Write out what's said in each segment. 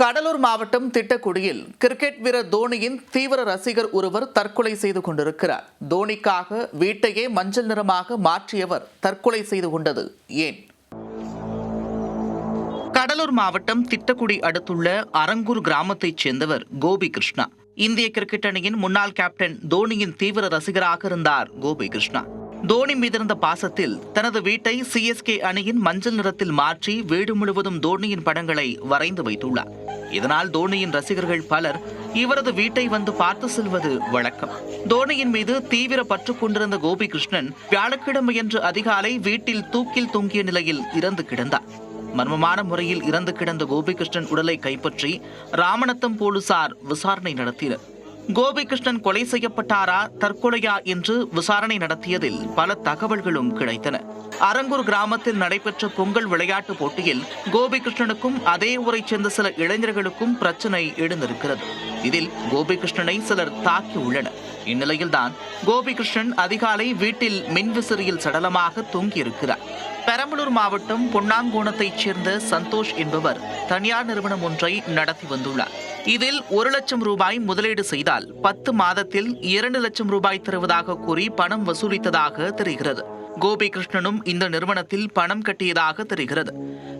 கடலூர் மாவட்டம் திட்டக்குடியில் கிரிக்கெட் வீரர் தோனியின் தீவிர ரசிகர் ஒருவர் தற்கொலை செய்து கொண்டிருக்கிறார். தோனிக்காக வீட்டையே மஞ்சள் நிறமாக மாற்றியவர் தற்கொலை செய்து கொண்டது. ஏன்? கடலூர் மாவட்டம் திட்டக்குடி அடுத்துள்ள அரங்கூர் கிராமத்தைச் சேர்ந்தவர் கோபி கிருஷ்ணா இந்திய கிரிக்கெட் அணியின் முன்னாள் கேப்டன் தோனியின் தீவிர ரசிகராக இருந்தார் கோபி கிருஷ்ணா தோனி மீதிருந்த பாசத்தில் தனது வீட்டை சிஎஸ்கே அணியின் மஞ்சள் நிறத்தில் மாற்றி வீடு முழுவதும் தோனியின் படங்களை வரைந்து வைத்துள்ளார். இதனால் தோனியின் ரசிகர்கள் பலர் இவரது வீட்டை வந்து பார்த்து செல்வது வழக்கம். தோனியின் மீது தீவிர பற்று கொண்டிருந்த கோபி கிருஷ்ணன் வியாழக்கிழமையன்று அதிகாலை வீட்டில் தூக்கில் தொங்கிய நிலையில் இறந்து கிடந்தார். மர்மமான முறையில் இறந்து கிடந்த கோபிகிருஷ்ணன் உடலை கைப்பற்றி ராமநத்தம் போலீசார் விசாரணை நடத்தினர். கோபிகிருஷ்ணன் கொலை செய்யப்பட்டாரா தற்கொலையா என்று விசாரணை நடத்தியதில் பல தகவல்களும் கிடைத்தன. அரங்கூர் கிராமத்தில் நடைபெற்ற பொங்கல் விளையாட்டுப் போட்டியில் கோபிகிருஷ்ணனுக்கும் அதே ஊரைச் சேர்ந்த சில இளைஞர்களுக்கும் பிரச்சனை எழுந்திருக்கிறது. இதில் கோபிகிருஷ்ணனை சிலர் தாக்கியுள்ளனர் இந்நிலையில்தான் கோபிகிருஷ்ணன் அதிகாலை வீட்டில் மின்விசிறியில் சடலமாக தூங்கியிருக்கிறார். பெரம்பலூர் மாவட்டம் பொன்னாங்கோணத்தைச் சேர்ந்த சந்தோஷ் என்பவர் தனியார் நிறுவனம் ஒன்றை நடத்தி வந்துள்ளார். இதில் ஒரு லட்சம் ரூபாய் முதலீடு செய்தால் பத்து மாதத்தில் இரண்டு லட்சம் ரூபாய் தருவதாக கூறி பணம் வசூலித்ததாக தெரிகிறது. கோபி கிருஷ்ணனும் இந்த நிறுவனத்தில் பணம் கட்டியதாக தெரிகிறது.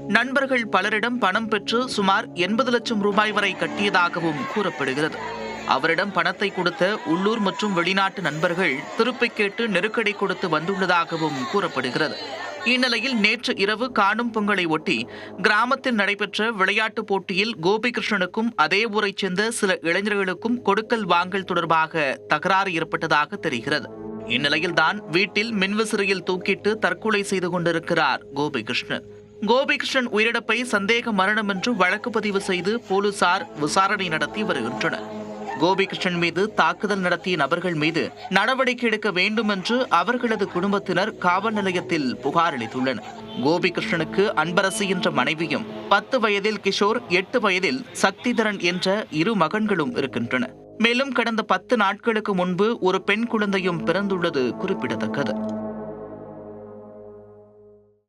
நண்பர்கள் பலரிடம் பணம் பெற்று சுமார் எண்பது லட்சம் ரூபாய் வரை கட்டியதாகவும் கூறப்படுகிறது. அவரிடம் பணத்தை கொடுத்த உள்ளூர் மற்றும் வெளிநாட்டு நண்பர்கள் திருப்பிக் கேட்டு நெருக்கடி கொடுத்து வந்துள்ளதாகவும் கூறப்படுகிறது. இந்நிலையில் நேற்று இரவு காணும் பொங்கலை ஒட்டி கிராமத்தில் நடைபெற்ற விளையாட்டுப் போட்டியில் கோபிகிருஷ்ணனுக்கும் அதே ஊரைச் சேர்ந்த சில இளைஞர்களுக்கும் கொடுக்கல் வாங்கல் தொடர்பாக தகராறு ஏற்பட்டதாக தெரிகிறது. இந்நிலையில்தான் வீட்டில் மின்விசிறியில் தூக்கிட்டு தற்கொலை செய்து கொண்டிருக்கிறார் கோபிகிருஷ்ணன். கோபிகிருஷ்ணன் உயிரிழப்பை சந்தேக மரணம் என்று வழக்கு பதிவு செய்து போலீசார் விசாரணை நடத்தி வருகின்றனர். கோபிகிருஷ்ணன் மீது தாக்குதல் நடத்திய நபர்கள் மீது நடவடிக்கை எடுக்க வேண்டும் என்று அவர்களது குடும்பத்தினர் காவல் நிலையத்தில் புகார் அளித்துள்ளனர். கோபிகிருஷ்ணனுக்கு அன்பரசு என்ற மனைவியும் பத்து வயதில் கிஷோர் எட்டு வயதில் சக்திதரன் என்ற இரு மகன்களும் இருக்கின்றனர். மேலும் கடந்த பத்து நாட்களுக்கு முன்பு ஒரு பெண் குழந்தையும் பிறந்துள்ளது குறிப்பிடத்தக்கது.